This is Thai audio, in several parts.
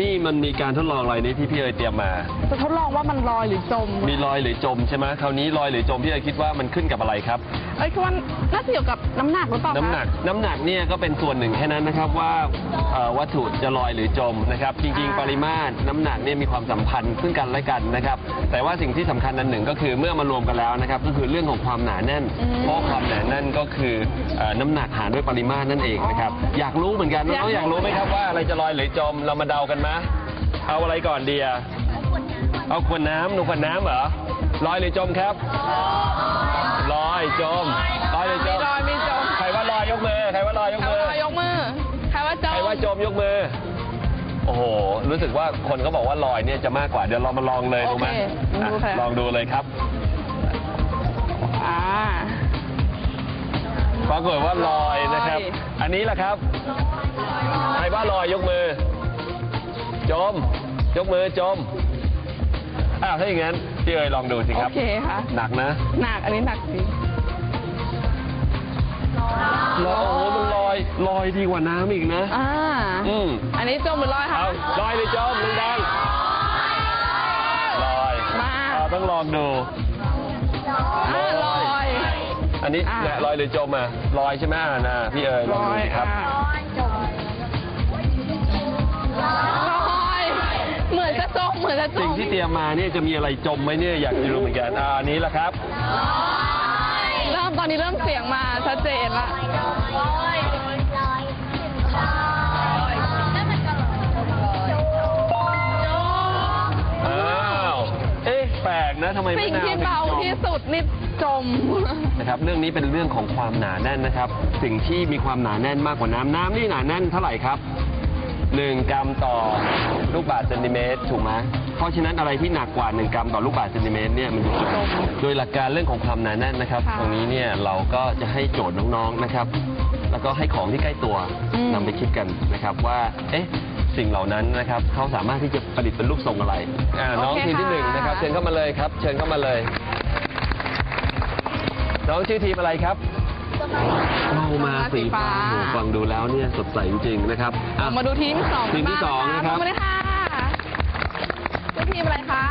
นี่ มันมีการทดลองอะไรนี่ที่พี่เอ๋ยเตรียมมา จะทดลองว่ามันลอยหรือจมมีลอยหรือจมใช่ไหมคราวนี้ลอยหรือจมพี่เอ๋ยคิดว่ามันขึ้นกับอะไรครับ เอ้ยคือว่าน่าจะเกี่ยวกับน้ำหนักหรือเปล่าคะน้ำหนักน้ำหนักเนี่ยก็เป็นส่วนหนึ่งแค่นั้นนะครับว่าเอ่อวัตถุจะลอยหรือจมนะครับ จริงๆ ปริมาตรน้ำหนักเนี่ยมีความสัมพันธ์ซึ่งกันและกันนะครับ แต่ว่าสิ่งที่สำคัญอันหนึ่งก็คือเมื่อมารวมกันแล้วนะครับ ก็คือเรื่องของความหนาแน่น เพราะความหนาแน่นก็คือเอ่อน้ำหนักหารด้วยปริมาตรนั่นเองนะครับ อยากรู้เหมือนกันน้องๆอยากรู้ไหมครับว่าอะไรจะลอยหรือจมเรามาเดากันไหม เอาอะไรก่อนดีอะเอาขวดน้ำหนูขวดน้ำเหรอลอยหรือจมครับลอยจมลอยหรือจมีมลอยมีจมใครว่าลอยยกมือใครว่าลอยยกใครมือว่าลอยยกมือใครว่าจใครมว่าจมยกมือ โอ้โหรู้สึกว่าคนเขาบอกว่าลอยเนี่ยจะมากกว่าเดี๋ยวเรามาลองเลยโอถูกไหมเคอะดูค่ะลองดูเลยครับอ่าปรากฏว่าลอยนะครับลอยอันนี้แหละครับ ใครว่าลอยยกมือ จม ยกมือจม อ้าวถ้าอย่างนั้นพี่เอ๋ยลองดูสิโอครับ เคค่ะ หนักนะหนัก อันนี้หนักจริง ลอยโอ้โหมันลอย ลอยดีกว่าน้ำอีกนะ อ่า อืม อันนี้จมหรือลอยคะ เอาลอยหรือจมดังๆลอยมา เอาต้องลองดู อ่าลอย อันนี้อะเนี่ยลอยหรือจมอะลอยใช่ไหมอะนะพี่เอ๋ยลลองอดูยสิครับอ่าลอย อนจะจสิ่งมที่เตรียมมาเนี่ยจะมีอะไรจมไหมเนี่ยอยากจะรู้เหมือนกันอ่าอันนี้แหละครับ เริ่มตอนนี้เริ่มเสียงมาชัดเจนละอ้าวเอ๊ะแปลกนะทำไมมะสิ่งนาวที่ถึงเบาจม ที่สุดนี่จม นะครับเรื่องนี้เป็นเรื่องของความหนาแน่นนะครับ สิ่งที่มีความหนาแน่นมากกว่าน้ำน้ำนี่หนาแน่นเท่าไหร่ครับหนึ่งกรัมต่อ ลูกบาศก์เซนติเมตรถูกไหมเพราะฉะนั้นอะไรที่หนักกว่า 1 กรัมต่อลูกบาศก์เซนติเมตรเนี่ยมันจะจมโดยหลักการเรื่องของความหนาแน่นนะครับค่ะตรงนี้เนี่ยเราก็จะให้โจทย์น้องๆนะครับ แล้วก็ให้ของที่ใกล้ตัวอืมนำไปคิดกันนะครับว่า เอ๊ะสิ่งเหล่านั้นนะครับเขาสามารถที่จะประดิษฐ์เป็นรูปทรงอะไรอ่าน้องทีมที่หนึ่งนะครับเชิญเข้ามาเลยครับ เชิญเข้ามาเลย น้องชื่อทีมอะไรครับเรามาสีฟ้าโอ้โหฟังดูแล้วเนี่ยสดใสจริงๆนะครับอะเรามาดูทีมที่สองทีมที่สองนะครับ ทีมอะไรคะ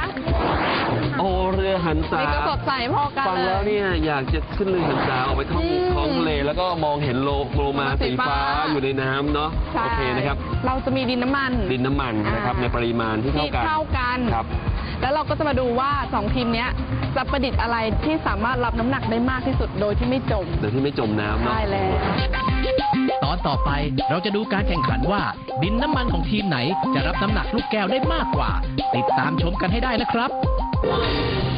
โอ้เรือหันษานี่ก็สดใสพอกันฟังแล้วเนี่ยอยากจะขึ้นเรือหันษาออกไปท่องอืมท้องทะเลแล้วก็มองเห็นโลโลมาสีฟ้าสีฟ้า อยู่ในน้ำเนาะใช่โอเคนะครับ เราจะมีดินน้ำมัน ดินน้ำมันนะครับอ่า ในปริมาณที่ที่เท่ากันเท่ากัน ครับ แล้วเราก็จะมาดูว่าสองทีมเนี้ยจะประดิษฐ์อะไรที่สามารถรับน้ำหนักได้มากที่สุดโดยที่ไม่จม โดยที่ไม่จมน้ำเนาะใช่แล้ว ตอนต่อไปเราจะดูการแข่งขันว่า ดินน้ำมันของทีมไหน จะรับน้ำหนักลูกแก้วได้มากกว่า ติดตามชมกันให้ได้นะครับ